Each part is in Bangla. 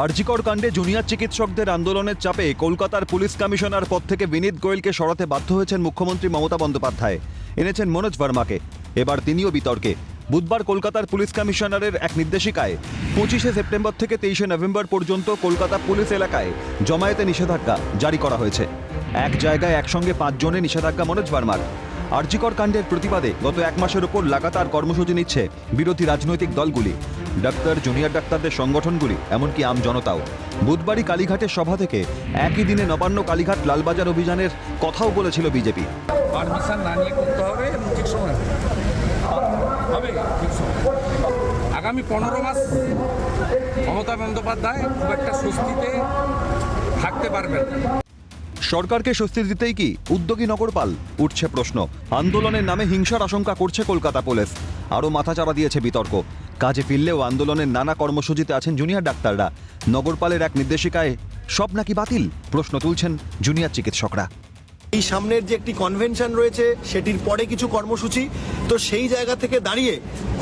আরজিকর কাণ্ডে জুনিয়র চিকিৎসকদের আন্দোলনের চাপে কলকাতার পুলিশ কমিশনার পদ থেকে বিনীত গোয়েলকে সরাতে বাধ্য হয়েছেন মুখ্যমন্ত্রী মমতা বন্দ্যোপাধ্যায়। এনেছেন মনোজ ভার্মাকে। এবার তিনিও বিতর্কে। বুধবার কলকাতার পুলিশ কমিশনারের এক নির্দেশিকায় পঁচিশে সেপ্টেম্বর থেকে তেইশে নভেম্বর পর্যন্ত কলকাতা পুলিশ এলাকায় জমায়েতে নিষেধাজ্ঞা জারি করা হয়েছে। এক জায়গায় একসঙ্গে পাঁচজনে নিষেধাজ্ঞা মনোজ ভার্মার। আরজিকর কাণ্ডের প্রতিবাদে গত এক মাসের ওপর লাগাতার কর্মসূচি নিচ্ছে বিরোধী রাজনৈতিক দলগুলি। ডাক্তার জুনিয়র ডাক্তারদের সংগঠনগুলি এমনকি আম জনতাও। বুধবারই কালীঘাটের সভা থেকে একই দিনে নবান্ন কালীঘাট লালবাজার অভিযানের কথাও বলেছিল বিজেপি। পারমিশন না নিয়ে করতে হবে ঠিক সময় হবে। হবে ঠিক সময়। আগামী পনেরো মাস মমতা বন্দ্যোপাধ্যায় খুব একটা স্বস্তিতে থাকতে পারবেন সরকারকে স্বস্তি দিতেই কি উদ্যোগী নগরপাল? উঠছে প্রশ্ন। আন্দোলনের নামে হিংসার আশঙ্কা করছে কলকাতা পুলিশ। আরও মাথাচাড়া দিয়েছে বিতর্ক। কাজে ফিরলেও আন্দোলনের নানা কর্মসূচিতে আছেন জুনিয়র ডাক্তাররা। নগরপালের এক নির্দেশিকায়, সব নাকি বাতিল? প্রশ্ন তুলছেন জুনিয়র চিকিৎসকরা। এই সামনের যে একটি কনভেনশন রয়েছে, সেটির পরে কিছু কর্মসূচি। তো সেই জায়গা থেকে দাঁড়িয়ে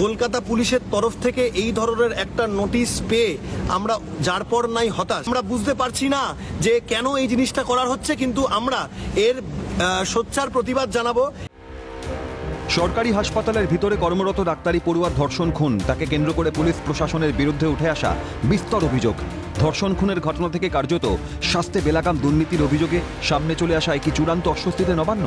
কলকাতা পুলিশের তরফ থেকে এই ধরনের একটা নোটিশ পেয়ে আমরা যার পর নাই হতাশ। আমরা বুঝতে পারছি না যে কেন এই জিনিসটা করার হচ্ছে, কিন্তু আমরা এর সোচ্চার প্রতিবাদ জানাব। সরকারি হাসপাতালের ভিতরে কর্মরত ডাক্তারি পড়ুয়ার ধর্ষণ খুন। তাকে কেন্দ্র করে পুলিশ প্রশাসনের বিরুদ্ধে উঠে আসা বিস্তর অভিযোগ। ধর্ষণ খুনের ঘটনা থেকে কার্যত স্বাস্থ্যে বেলাকাম দুর্নীতির অভিযোগে সামনে চলে আসা একটি চূড়ান্ত অস্বস্তিতে নবান্ন।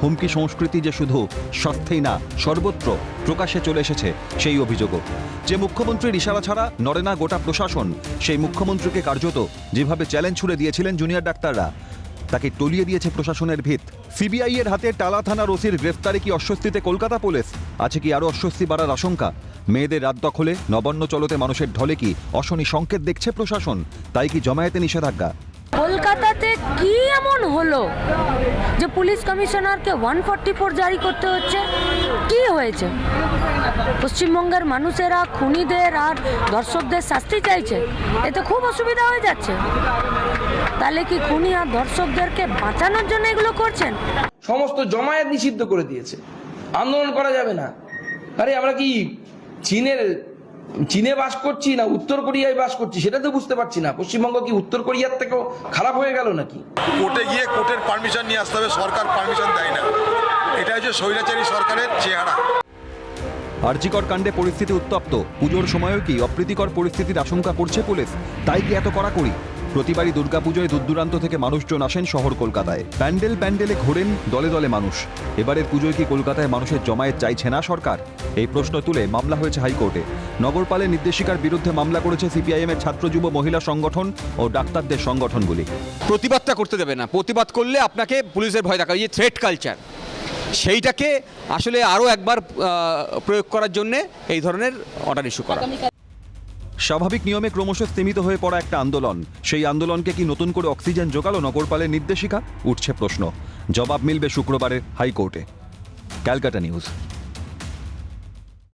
হুমকি সংস্কৃতি যে শুধু স্বাস্থ্যেই না, সর্বত্র প্রকাশ্যে চলে এসেছে সেই অভিযোগও। যে মুখ্যমন্ত্রীর ইশারা ছাড়া নড়ে না গোটা প্রশাসন, সেই মুখ্যমন্ত্রীকে কার্যত যেভাবে চ্যালেঞ্জ ছুড়ে দিয়েছিলেন জুনিয়র ডাক্তাররা তাকে টলিয়ে দিয়েছে প্রশাসনের ভিত। সিবিআই এর হাতে টালা থানার ওসির গ্রেফতারে কি অস্বস্তিতে কলকাতা পুলিশ? আছে কি আরও অস্বস্তি বাড়ার আশঙ্কা? মেয়েদের রাত দখলে, নবান্ন চলতে মানুষের ঢলে কি অশনি সংকেত দেখছে প্রশাসন? তাই কি জমায়েতে নিষেধাজ্ঞা? কলকাতাতে কি এমন হলো যে পুলিশ কমিশনারকে ওয়ান ফর্টি ফোর জারি করতে হচ্ছে? কি হয়েছে? পশ্চিমবঙ্গের মানুষেরা, খুনিদের আর দর্শকদের শাস্তি চাইছে? এতে খুব অসুবিধা হয়ে যাচ্ছে। তাহলে কি খুনি আর দর্শকদেরকে বাঁচানোর জন্য এগুলো করছেন? সমস্ত জমায়েত নিষিদ্ধ করে দিয়েছে। আন্দোলন করা যাবে না। আরে আমরা কি চীনের চীনে বাস করছি না উত্তর কোরিয়ায় বাস করছি সেটা তো বুঝতে পারছি না। পশ্চিমবঙ্গ কি উত্তর কোরিয়ার থেকেও খারাপ হয়ে গেল নাকি? কোর্টে গিয়ে কোর্টের পারমিশন নিয়ে আসতে হবে সরকার পারমিশন দেয় না। এটা হচ্ছে স্বৈরাচারী সরকারের চেহারা। আরজিকর কাণ্ডে পরিস্থিতি উত্তপ্ত। পুজোর সময়ও কি অপ্রীতিকর পরিস্থিতির আশঙ্কা করছে পুলিশ? তাই কি এত কড়াকড়ি? প্রতিবারই দুর্গাপুজোয় দূরদূরান্ত থেকে মানুষজন আসেন শহর কলকাতায়। প্যান্ডেল প্যান্ডেলে ঘোরেন দলে দলে মানুষ। এবারের পুজোয় কি কলকাতায় মানুষের জমায়েত চাইছে না সরকার? এই প্রশ্ন তুলে মামলা হয়েছে হাইকোর্টে। নগরপালের নির্দেশিকার বিরুদ্ধে মামলা করেছে সিপিআইএম এর ছাত্র যুব মহিলা সংগঠন ও ডাক্তারদের সংগঠনগুলি। প্রতিবাদটা করতে দেবে না। প্রতিবাদ করলে আপনাকে পুলিশের ভয় দেখা যে থ্রেট কালচার সেইটাকে আসলে আরও একবার প্রয়োগ করার জন্যে এই ধরনের অর্ডার ইস্যু করা। স্বাভাবিক নিয়মে ক্রমশ স্তীমিত হয়ে পড়া একটা আন্দোলন। সেই আন্দোলনকে কি নতুন করে অক্সিজেন জোগালো নগরপালের নির্দেশিকা? উঠছে প্রশ্ন। জবাব মিলবে শুক্রবারের হাইকোর্টে। ক্যালকাটা নিউজ।